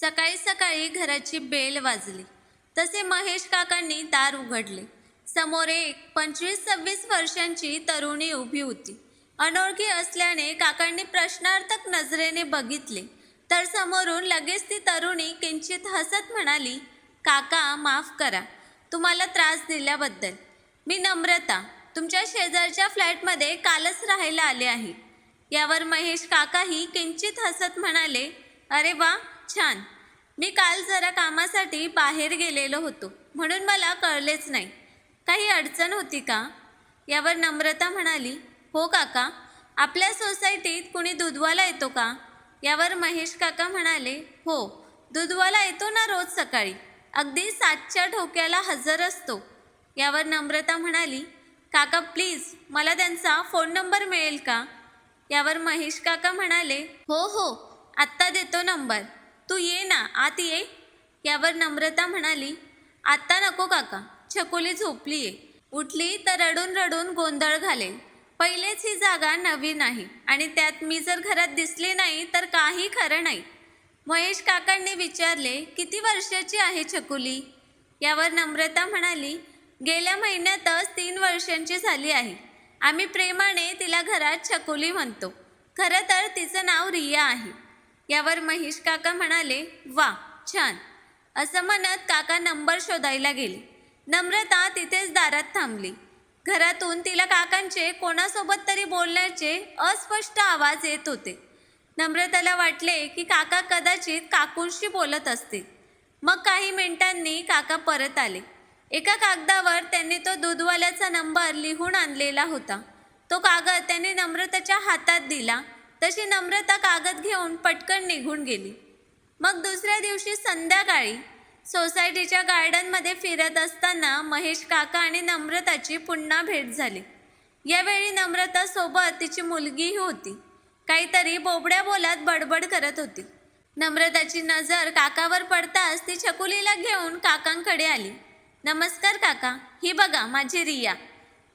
सकाळी सकाळी घराची बेल वाजली. तसे महेश काकांनी दार उघडले. समोर एक पंचवीस सव्वीस वर्षांची तरुणी उभी होती. अनोळखी असल्याने काकांनी प्रश्नार्थक नजरेने बघितले. तर समोरून लगेच ती तरुणी किंचित हसत म्हणाली काका माफ करा. तुम्हाला त्रास दिल्याबद्दल. मी नम्रता. तुमच्या शेजारच्या फ्लॅटमध्ये कालच राहायला आले आहे. यावर महेश काकाही किंचित हसत म्हणाले अरे वा! छान. मी काल जरा कामासाठी बाहेर गेलेलो होतो म्हणून मला कळलेच नाही. काही अडचण होती का? यावर नम्रता म्हणाली हो काका आपल्या सोसायटीत कुणी दूधवाला येतो का? यावर महेश काका म्हणाले हो दूधवाला येतो ना रोज सकाळी. अगदी सातच्या ठोक्याला हजर असतो. यावर नम्रता म्हणाली काका प्लीज मला त्यांचा फोन नंबर मिळेल का? यावर महेश काका म्हणाले हो हो आत्ता देतो नंबर. तू ये ना आत ये. यावर नम्रता म्हणाली आत्ता नको काका छकुली झोपली आहे उठली तर रडून रडून गोंधळ घालेल पहिलेच ही जागा नवीन आहे आणि त्यात मी जर घरात दिसले नाही तर काही खरं नाही. महेश काकांनी विचारले किती वर्षाची आहे छकुली? यावर नम्रता म्हणाली गेल्या महिन्यातच तीन वर्षांची झाली आहे. आम्ही प्रेमाने तिला घरात छकुली म्हणतो. खरं तर तिचं नाव रिया आहे. यावर महेश काका म्हणाले वा छान. असं म्हणत काका नंबर शोधायला गेले. नम्रता तिथेच दारात थांबली. घरातून तिला काकांचे कोणासोबत तरी बोलण्याचे अस्पष्ट आवाज येत होते. नम्रताला वाटले की काका कदाचित काकूंशी बोलत असतील. मग काही मिनिटांनी काका परत आले. एका कागदावर त्यांनी तो दूधवाल्याचा नंबर लिहून आणलेला होता. तो कागद त्यांनी नम्रताच्या हातात दिला. तशी नम्रता कागद घेऊन पटकन निघून गेली. मग दुसऱ्या दिवशी संध्याकाळी सोसायटीच्या गार्डनमध्ये फिरत असताना महेश काका आणि नम्रताची पुन्हा भेट झाली. यावेळी नम्रता सोबत तिची मुलगीही होती. काहीतरी बोबड्या बोलात बडबड करत होती. नम्रताची नजर काकावर पडताच ती छकुलीला घेऊन काकांकडे आली. नमस्कार काका ही बघा माझी रिया.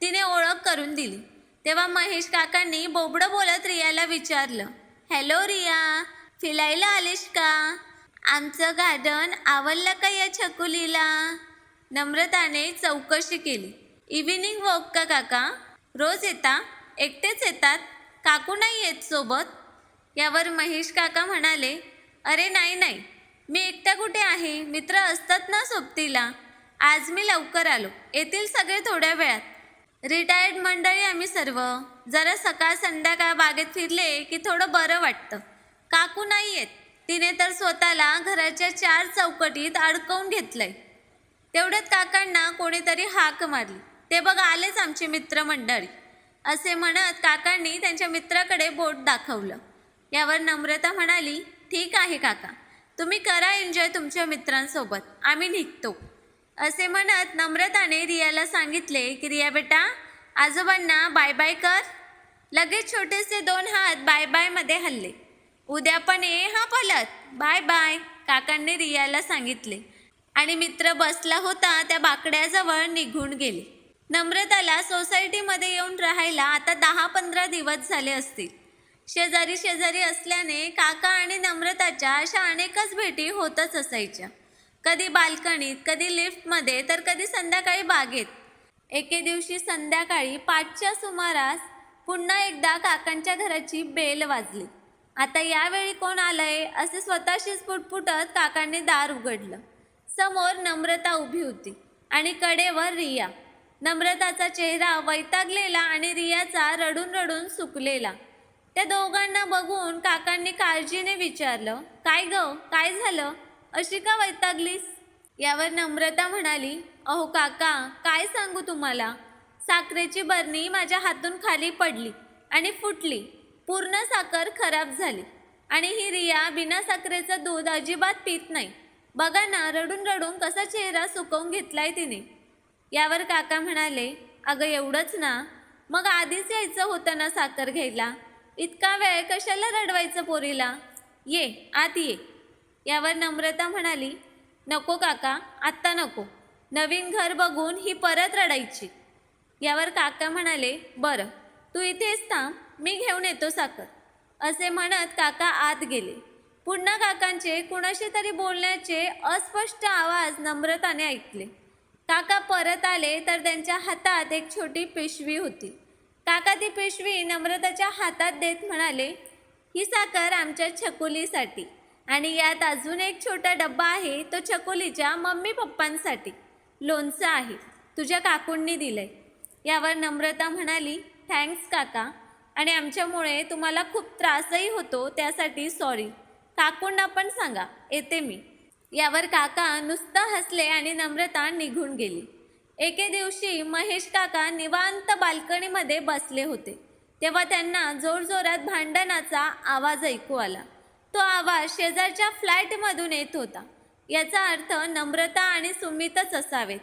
तिने ओळख करून दिली. तेव्हा महेश काकांनी बोबडं बोलत रियाला विचारलं हॅलो रिया फिलायला आलीस का? आमचं गार्डन आवडलं का या छकुलीला? नम्रताने चौकशी केली. इव्हिनिंग वॉक का काका? रोज येता? एकटेच येतात? काकू नाही येत सोबत? यावर महेश काका म्हणाले अरे नाही नाही. मी एकटा कुठे आहे? मित्र असतात ना सोबतीला? आज मी लवकर आलो. येतील सगळे थोड्या वेळात. रिटायर्ड मंडळी आम्ही सर्व. जरा सकाळ संध्याकाळ बागेत फिरले की थोडं बरं वाटतं. काकू नाही आहेत तिने तर स्वतःला घराच्या चार चौकटीत अडकवून घेतलंय. तेवढ्यात काकांना कोणीतरी हाक मारली. ते बघ आलेच आमचे मित्रमंडळी. असे म्हणत काकांनी त्यांच्या मित्राकडे बोट दाखवलं. यावर नम्रता म्हणाली ठीक आहे काका. तुम्ही करा एन्जॉय तुमच्या मित्रांसोबत. आम्ही निघतो. असे म्हणत नम्रताने रियाला सांगितले की रिया बेटा आजोबांना बाय बाय कर. लगेच छोटेसे दोन हात बाय बायमध्ये हल्ले. उद्या पण ये हा पलत बाय बाय काकांनी रियाला सांगितले. आणि मित्र बसला होता त्या बाकड्याजवळ निघून गेले. नम्रताला सोसायटीमध्ये येऊन राहायला आता दहा पंधरा दिवस झाले असतील. शेजारी शेजारी असल्याने काका आणि नम्रताच्या अशा अनेकच भेटी होतच असायच्या. कधी बाल्कनीत कधी लिफ्टमध्ये तर कधी संध्याकाळी बागेत. एके दिवशी संध्याकाळी पाचच्या सुमारास पुन्हा एकदा काकांच्या घराची बेल वाजली. आता यावेळी कोण आलंय असे स्वतःशीच पुटपुटत काकांनी दार उघडलं. समोर नम्रता उभी होती आणि कडेवर रिया. नम्रताचा चेहरा वैतागलेला आणि रियाचा रडून रडून सुकलेला. त्या दोघांना बघून काकांनी काळजीने विचारलं काय ग? काय झालं? अशी का वैतागलीस? यावर नम्रता म्हणाली अहो काका काय सांगू तुम्हाला? साखरेची बरणी माझ्या हातून खाली पडली आणि फुटली. पूर्ण साखर खराब झाली. आणि ही रिया बिना साखरेचं दूध अजिबात पित नाही. बघा ना रडून रडून कसा चेहरा सुकवून घेतलाय तिने. यावर काका म्हणाले अगं एवढंच ना. मग आधीच यायचं होतं ना साखर घ्यायला? इतका वेळ कशाला रडवायचं पोरीला? ये आत ये. यावर नम्रता म्हणाली नको काका आत्ता नको. नवीन घर बघून ही परत रडायची. यावर काका म्हणाले बरं तू इथेच थांब मी घेऊन येतो साखर. असे म्हणत काका आत गेले. पुन्हा काकांचे कुणाशी तरी बोलण्याचे अस्पष्ट आवाज नम्रताने ऐकले. काका परत आले तर त्यांच्या हातात एक छोटी पिशवी होती. काका ती पिशवी नम्रताच्या हातात देत म्हणाले ही साखर आमच्या छकुलीसाठी. आणि यात अजून एक छोटा डब्बा आहे तो चकोलीच्या मम्मी पप्पांसाठी. लोणचं आहे. तुझ्या काकूंनी दिलंय. यावर नम्रता म्हणाली थँक्स काका. आणि आमच्यामुळे तुम्हाला खूप त्रासही होतो त्यासाठी सॉरी काकूंना पण सांगा येते मी. यावर काका नुसतं हसले आणि नम्रता निघून गेली. एके दिवशी महेश काका निवांत बाल्कनीमध्ये बसले होते. तेव्हा त्यांना जोरजोरात भांडणाचा आवाज ऐकू आला. तो आवाज शेजारच्या फ्लॅटमधून येत होता. याचा अर्थ नम्रता आणि सुमितच असावेत.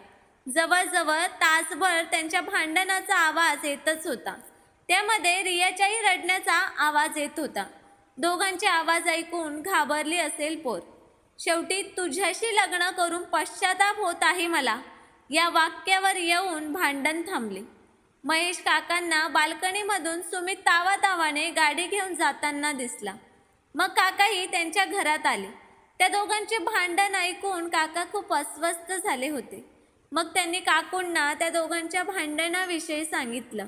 जवळजवळ तासभर त्यांच्या भांडणाचा आवाज येतच होता. त्यामध्ये रियाच्याही रडण्याचा आवाज येत होता. दोघांचे आवाज ऐकून घाबरली असेल पोर. शेवटी तुझ्याशी लग्न करून पश्चाताप होत आहे मला. या वाक्यावर येऊन भांडण थांबले. महेश काकांना बाल्कनीमधून सुमित तावातावाने गाडी घेऊन जाताना दिसला. मग काकाही त्यांच्या घरात आले. त्या दोघांचे भांडण ऐकून काका खूप अस्वस्थ झाले होते. मग त्यांनी काकूंना त्या दोघांच्या भांडणाविषयी सांगितलं.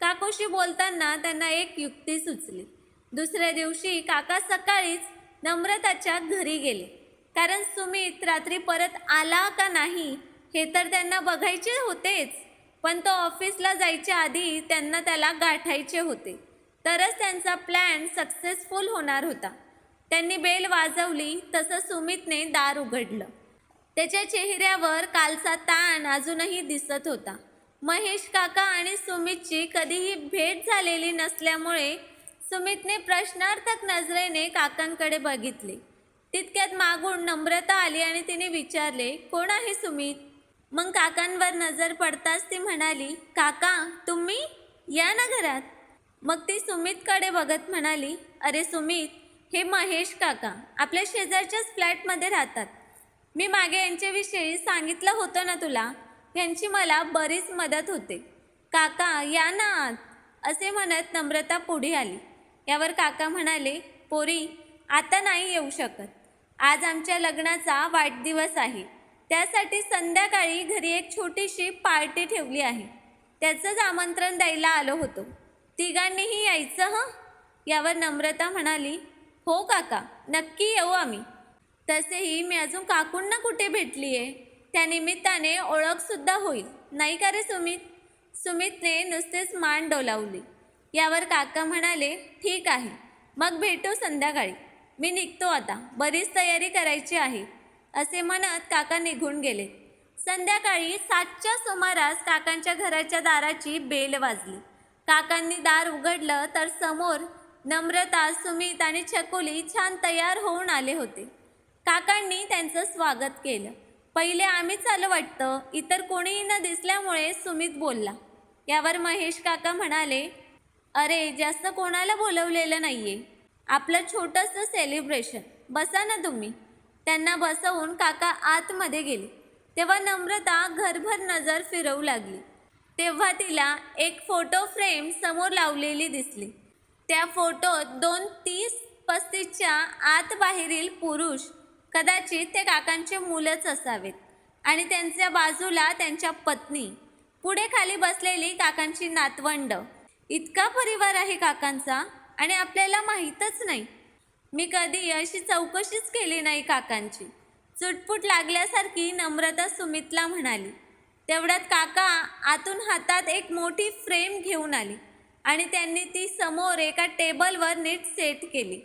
काकूशी बोलताना त्यांना एक युक्ती सुचली. दुसऱ्या दिवशी काका सकाळीच नम्रताच्या घरी गेले. कारण सुमित रात्री परत आला का नाही हे तर त्यांना बघायचे होतेच. पण तो ऑफिसला जायच्या आधी त्यांना त्याला गाठायचे होते. तरच त्यांचा प्लॅन सक्सेसफुल होणार होता. त्यांनी बेल वाजवली तसं सुमितने दार उघडलं. त्याच्या चेहऱ्यावर कालचा ताण अजूनही दिसत होता. महेश काका आणि सुमितची कधीही भेट झालेली नसल्यामुळे सुमितने प्रश्नार्थक नजरेने काकांकडे बघितले. तितक्यात मागून नम्रता आली आणि तिने विचारले कोण आहे सुमित? मग काकांवर नजर पडताच ती म्हणाली काका तुम्ही? या ना घरात. मग ती सुमितकडे बघत म्हणाली अरे सुमित हे महेश काका आपल्या शेजारच्याच फ्लॅटमध्ये राहतात. मी मागे यांच्याविषयी सांगितलं होतं ना तुला? यांची मला बरीच मदत होते. काका या ना आत. असे म्हणत नम्रता पुढे आली. यावर काका म्हणाले पोरी आता नाही येऊ शकत. आज आमच्या लग्नाचा वाढदिवस आहे. त्यासाठी संध्याकाळी घरी एक छोटीशी पार्टी ठेवली आहे. त्याचंच आमंत्रण द्यायला आलो होतो. तिघांनीही यायचं हं? यावर नम्रता म्हणाली. हो काका नक्की येऊ आम्ही. तसेही मी अजून काकूंना कुठे भेटली आहे त्या निमित्ताने ओळखसुद्धा होईल. नाही का रे सुमित? सुमितने नुसतेच मान डोलावली. यावर काका म्हणाले ठीक आहे. मग भेटू संध्याकाळी. मी निघतो आता. बरीच तयारी करायची आहे. असे म्हणत काका निघून गेले. संध्याकाळी सातच्या सुमारास काकांच्या घराच्या दाराची बेल वाजली. काकांनी दार उघडलं तर समोर नम्रता सुमित आणि छकुली छान तयार होऊन आले होते. काकांनी त्यांचं स्वागत केलं. पहिले आम्हीच आलं वाटतं. इतर कोणीही न दिसल्यामुळे सुमित बोलला. यावर महेश काका म्हणाले अरे जास्त कोणाला बोलवलेलं आहे आपलं छोटंसं सेलिब्रेशन बसा ना तुम्ही. त्यांना बसवून काका आतमध्ये गेले. तेव्हा नम्रता घरभर नजर फिरवू लागली. तेव्हा तिला एक फोटो फ्रेम समोर लावलेली दिसली. त्या फोटोत दोन तीस पस्तीसच्या आत बाहेरील पुरुष कदाचित ते काकांचे मुलंच असावेत आणि त्यांच्या बाजूला त्यांच्या पत्नी पुढे खाली बसलेली काकांची नातवंड. इतका परिवार आहे काकांचा आणि आपल्याला माहीतच नाही. मी कधी अशी चौकशीच केली नाही काकांची. चुटपुट लागल्यासारखी नम्रता सुमितला म्हणाली. तेवढ्यात काका आतून हातात एक मोठी फ्रेम घेऊन आली आणि त्यांनी ती समोर एका टेबलवर नीट सेट केली.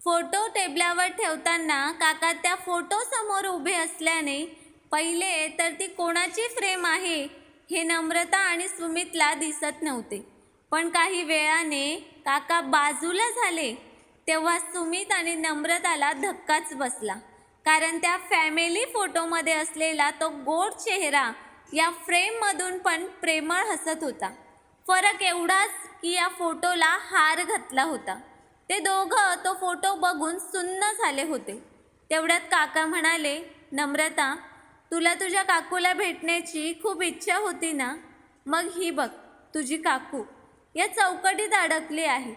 फोटो टेबलावर ठेवताना काका त्या फोटोसमोर उभे असल्याने पहिले तर ती कोणाची फ्रेम आहे हे नम्रता आणि सुमितला दिसत नव्हते. पण काही वेळाने काका बाजूला झाले तेव्हा सुमित आणि नम्रताला धक्काच बसला. कारण त्या फॅमिली फोटोमध्ये असलेला तो गोड चेहरा या फ्रेममधून पण प्रेमळ हसत होता. फरक एवढाच की या फोटोला हार घातला होता. ते दोघं तो फोटो बघून सुन्न झाले होते. तेवढ्यात काका म्हणाले नम्रता तुला तुझ्या काकूला भेटण्याची खूप इच्छा होती ना? मग ही बघ तुझी काकू या चौकटीत अडकली आहे.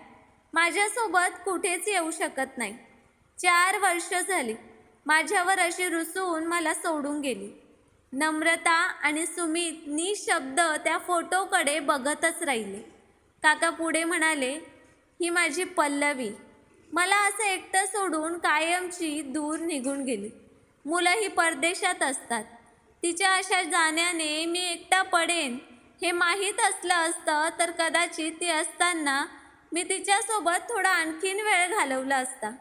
माझ्यासोबत कुठेच येऊ शकत नाही. चार वर्ष झाली. माझ्यावर अशी रुसून मला सोडून गेली. नम्रता आणि सुमित निशब्द त्या फोटोकडे बघतच राहिले. काका पुढे म्हणाले ही माझी पल्लवी. मला असं एकटं सोडून कायमची दूर निघून गेली. मुलं ही परदेशात असतात. तिच्या अशा जाण्याने मी एकटा पडेन हे माहीत असलं असतं तर कदाचित ती असताना मी तिच्यासोबत थोडा आणखीन वेळ घालवला असता.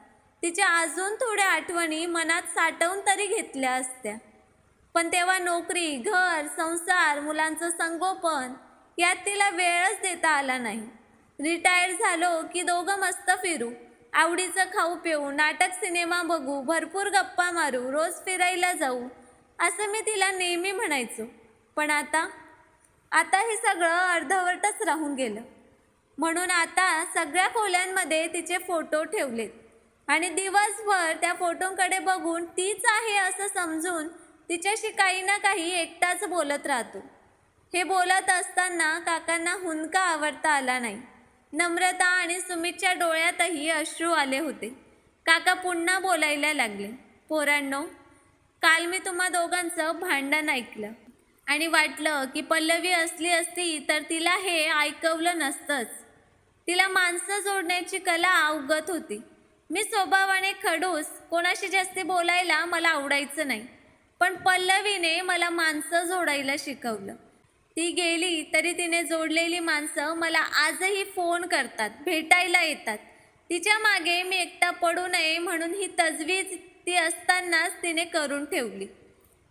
तिच्या अजून थोड्या आठवणी मनात साठवून तरी घेतल्या असत्या. पण तेव्हा नोकरी घर संसार मुलांचं संगोपन यात तिला वेळच देता आला नाही. रिटायर झालो की दोघं मस्त फिरू. आवडीचं खाऊ पिऊ नाटक सिनेमा बघू भरपूर गप्पा मारू रोज फिरायला जाऊ असं मी तिला नेहमी म्हणायचो. पण आता आता हे सगळं अर्धवटच राहून गेलं. म्हणून आता सगळ्या खोल्यांमध्ये तिचे फोटो ठेवलेत. आणि दिवसभर त्या फोटोंकडे बघून तीच आहे असं समजून तिच्याशी काही ना काही एकटाच बोलत राहतो. हे बोलत असताना काकांना हुंदका आवडता आला नाही. नम्रता आणि सुमितच्या डोळ्यातही अश्रू आले होते. काका पुन्हा बोलायला लागले. पोरांनो काल मी तुम्हा दोघांचं भांडण ऐकलं आणि वाटलं की पल्लवी असली असती तर तिला हे ऐकवलं नसतंच. तिला माणसं जोडण्याची कला अवगत होती. मी स्वभावाने खडूस कोणाशी जास्ती बोलायला मला आवडायचं नाही. पण पल्लवीने मला माणसं जोडायला शिकवलं. ती गेली तरी तिने जोडलेली माणसं मला आजही फोन करतात भेटायला येतात. तिच्यामागे मी एकटा पडू नये म्हणून ही तजवीज ती असतानाच तिने करून ठेवली.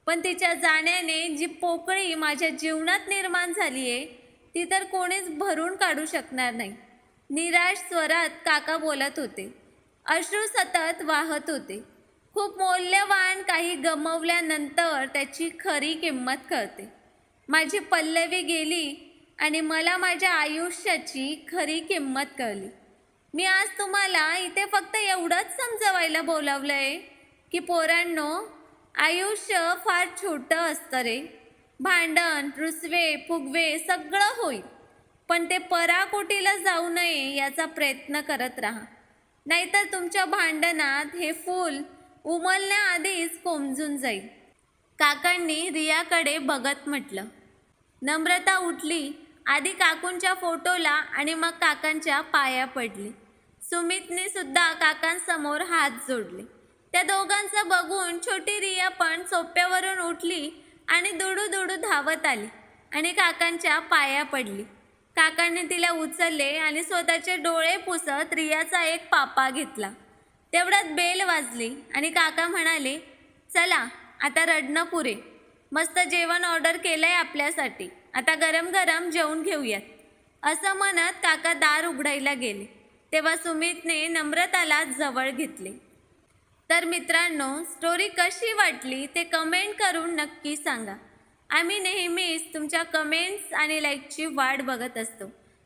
पण तिच्या जाण्याने जी पोकळी माझ्या जीवनात निर्माण झाली आहे ती तर कोणीच भरून काढू शकणार नाही. निराश स्वरात काका बोलत होते. अश्रू सतत वाहत होते. खूप मौल्यवान काही गमवल्यानंतर त्याची खरी किंमत कळते. माझी पल्लवी गेली आणि मला माझ्या आयुष्याची खरी किंमत कळली. मी आज तुम्हाला इथे फक्त एवढंच समजवायला बोलावलं आहे की पोरांनो आयुष्य फार छोटं असतं रे. भांडण रुसवे फुगवे सगळं होईल. पण ते पराकोटीला जाऊ नये याचा प्रयत्न करत राहा. नाहीतर तुमच्या भांडणात हे फूल उमलण्याआधीच कोमजून जाईल काकांनी रियाकडे बघत म्हटलं नम्रता उठली आधी काकूंच्या फोटोला आणि मग काकांच्या पाया पडली. सुमितने सुद्धा काकांसमोर हात जोडले. त्या दोघांचं बघून छोटी रिया पण सोप्यावरून उठली आणि दुडू दुडू धावत आली आणि काकांच्या पाया पडली. काकांनी तिला उचलले आणि स्वतःचे डोळे पुसत रियाचा एक पापा घेतला. तेवढ्यात बेल वाजली आणि काका म्हणाले चला आता रडणं पुरे मस्त जेवण ऑर्डर केलं आहे आपल्यासाठी. आता गरम गरम जेवून घेऊयात. असं म्हणत काका दार उघडायला गेले. तेव्हा सुमितने नम्रताला जवळ घेतले. तर मित्रांनो स्टोरी कशी वाटली ते कमेंट करून नक्की सांगा. आम्ही नेहमीच तुमच्या कमेंट्स आणि लाईकची वाट बघत असतो.